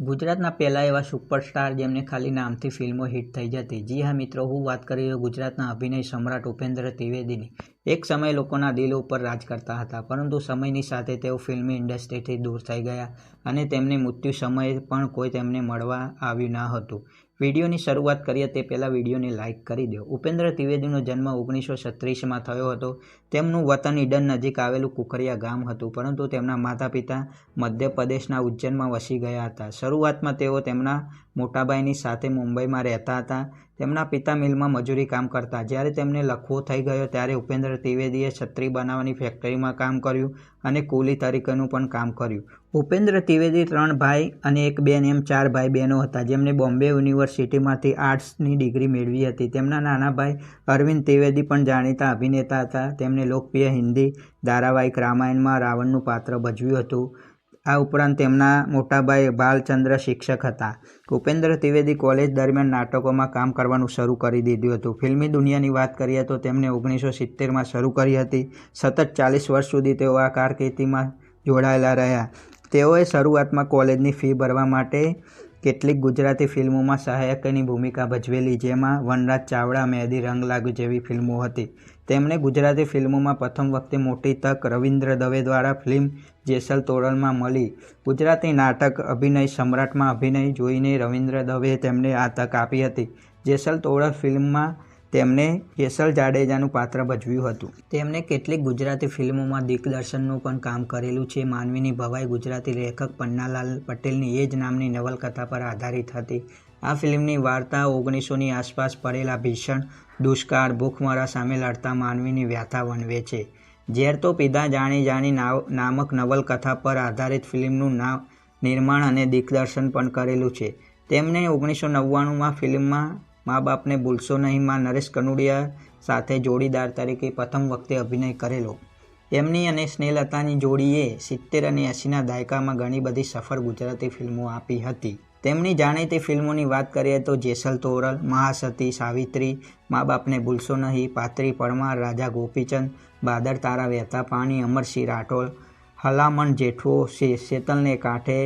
ગુજરાતના પહેલા એવા સુપરસ્ટાર જેમને ખાલી નામથી ફિલ્મો હિટ થઈ જતી. જી હા મિત્રો, હું વાત કરી રહ્યો ગુજરાતના અભિનય સમ્રાટ ઉપેન્દ્ર ત્રિવેદીની. એક સમય લોકોના દિલ ઉપર રાજ કરતા હતા, પરંતુ સમયની સાથે તેઓ ફિલ્મી ઇન્ડસ્ટ્રીથી દૂર થઈ ગયા અને તેમની મૃત્યુ સમયે પણ કોઈ તેમને મળવા આવ્યું ન હતું. વિડીયોની શરૂઆત કરીએ તે પહેલાં વિડીયોને લાઇક કરી દો. ઉપેન્દ્ર ત્રિવેદીનો જન્મ ઓગણીસો છત્રીસમાં થયો હતો. તેમનું વતન ઈડન નજીક આવેલું કુકરિયા ગામ હતું, પરંતુ તેમના માતા પિતા મધ્યપ્રદેશના ઉજ્જૈનમાં વસી ગયા હતા. શરૂઆતમાં તેઓ તેમના મોટાભાઈની સાથે મુંબઈમાં રહેતા હતા. તેમના પિતા મિલમાં મજૂરી કામ કરતા. જ્યારે તેમને લખવો થઈ ગયો ત્યારે ઉપેન્દ્ર ત્રિવેદીએ છત્રી બનાવવાની ફેક્ટરીમાં કામ કર્યું અને કુલી તરીકેનું પણ કામ કર્યું. ઉપેન્દ્ર ત્રિવેદી ત્રણ ભાઈ અને એક બેન, એમ ચાર ભાઈ બહેનો હતા જેમણે બોમ્બે યુનિવર્સિટીમાંથી આર્ટ્સની ડિગ્રી મેળવી હતી. તેમના નાના ભાઈ અરવિંદ ત્રિવેદી પણ જાણીતા અભિનેતા હતા. તેમણે લોકપ્રિય હિન્દી ધારાવાહિક રામાયણમાં રાવણનું પાત્ર ભજવ્યું હતું. આ ઉપરાંત તેમના મોટાભાઈ બાલચંદ્ર શિક્ષક હતા. ઉપેન્દ્ર ત્રિવેદી કોલેજ દરમિયાન નાટકોમાં કામ કરવાનું શરૂ કરી દીધું હતું. ફિલ્મી દુનિયાની વાત કરીએ તો તેમણે ઓગણીસો સિત્તેરમાં શરૂ કરી હતી. સતત ચાલીસ વર્ષ સુધી તેઓ આ કારકિર્દીમાં જોડાયેલા રહ્યા. તેઓએ શરૂઆતમાં કોલેજની ફી ભરવા માટે કેટલીક ગુજરાતી ફિલ્મોમાં સહાયકની ભૂમિકા ભજવેલી, જેમાં વનરાજ ચાવડા મેદી રંગ લાગુ જેવી ફિલ્મો હતી. તેમણે ગુજરાતી ફિલ્મોમાં પ્રથમ વખતે મોટી તક રવિન્દ્ર દવે દ્વારા ફિલ્મ જેસલ તોરલમાં મળી. ગુજરાતી નાટક અભિનય સમ્રાટમાં અભિનય જોઈને રવિન્દ્ર દવેએ તેમને આ તક આપી હતી. જેસલ તોરલ ફિલ્મમાં તેમણે કેસલ જાડેજાનું પાત્ર ભજવ્યું હતું. તેમણે કેટલીક ગુજરાતી ફિલ્મોમાં દિગ્દર્શનનું પણ કામ કરેલું છે. માનવીની ભવાઈ ગુજરાતી લેખક પન્નાલાલ પટેલની એ જ નામની નવલકથા પર આધારિત હતી. આ ફિલ્મની વાર્તા ઓગણીસોની આસપાસ પડેલા ભીષણ, દુષ્કાળ, ભૂખમરા સામે લડતા માનવીની વ્યથા વણવે છે. ઝેર તો પીધા જાણી જાણી નામક નવલકથા પર આધારિત ફિલ્મનું નામ નિર્માણ અને દિગ્દર્શન પણ કરેલું છે. તેમણે ઓગણીસો નવ્વાણુંમાં ફિલ્મમાં મા બાપને ભૂલશો નહીંમાં નરેશ કનુડિયા સાથે જોડીદાર તરીકે પ્રથમ વખતે અભિનય કરેલો. એમની અને સ્નેહલતાની જોડીએ સિત્તેર અને એંસીના દાયકામાં ઘણી બધી સફળ ગુજરાતી ફિલ્મો આપી હતી. તેમની જાણીતી ફિલ્મોની વાત કરીએ તો જેસલ તોરલ, મહાસતી, સાવિત્રી, મા બાપને ભૂલશો નહીં, પાત્રી પરમાર, રાજા ગોપીચંદ, બાદર તારા વહેતા પાણી, અમરસિંહ રાઠોડ, હલામણ જેઠવો શેતલને કાંઠે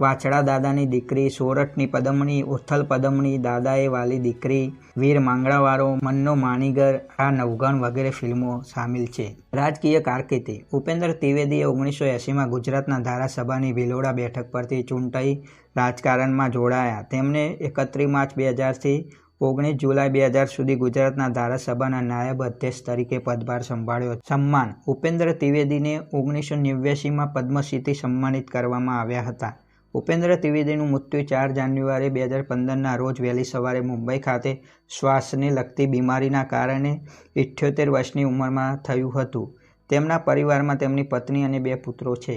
વાછડા દાદાની દીકરી, સોરઠની પદમણી, ઉથલ પદમણી દાદાએ વાલી દીકરી, વીર માંગણાવાળો મન્નો માણીગર, આ નવગણ વગેરે ફિલ્મો સામેલ છે. રાજકીય કારકિર્દી. ઉપેન્દ્ર ત્રિવેદીએ ઓગણીસો એંસીમાં ગુજરાતના ધારાસભાની ભિલોડા બેઠક પરથી ચૂંટાઈ રાજકારણમાં જોડાયા. તેમણે એકત્રીસ માર્ચ બે હજારથી ઓગણીસ જુલાઈ બે હજાર સુધી ગુજરાતના ધારાસભાના નાયબ અધ્યક્ષ તરીકે પદભાર સંભાળ્યો. સન્માન. ઉપેન્દ્ર ત્રિવેદીને ઓગણીસો નેવ્યાસીમાં પદ્મશ્રીથી સન્માનિત કરવામાં આવ્યા હતા. ઉપેન્દ્ર ત્રિવેદીનું મૃત્યુ ચાર જાન્યુઆરી બે હજાર પંદરના રોજ વહેલી સવારે મુંબઈ ખાતે શ્વાસને લગતી બીમારીના કારણે ઇઠ્યોતેર વર્ષની ઉંમરમાં થયું હતું. તેમના પરિવારમાં તેમની પત્ની અને બે પુત્રો છે.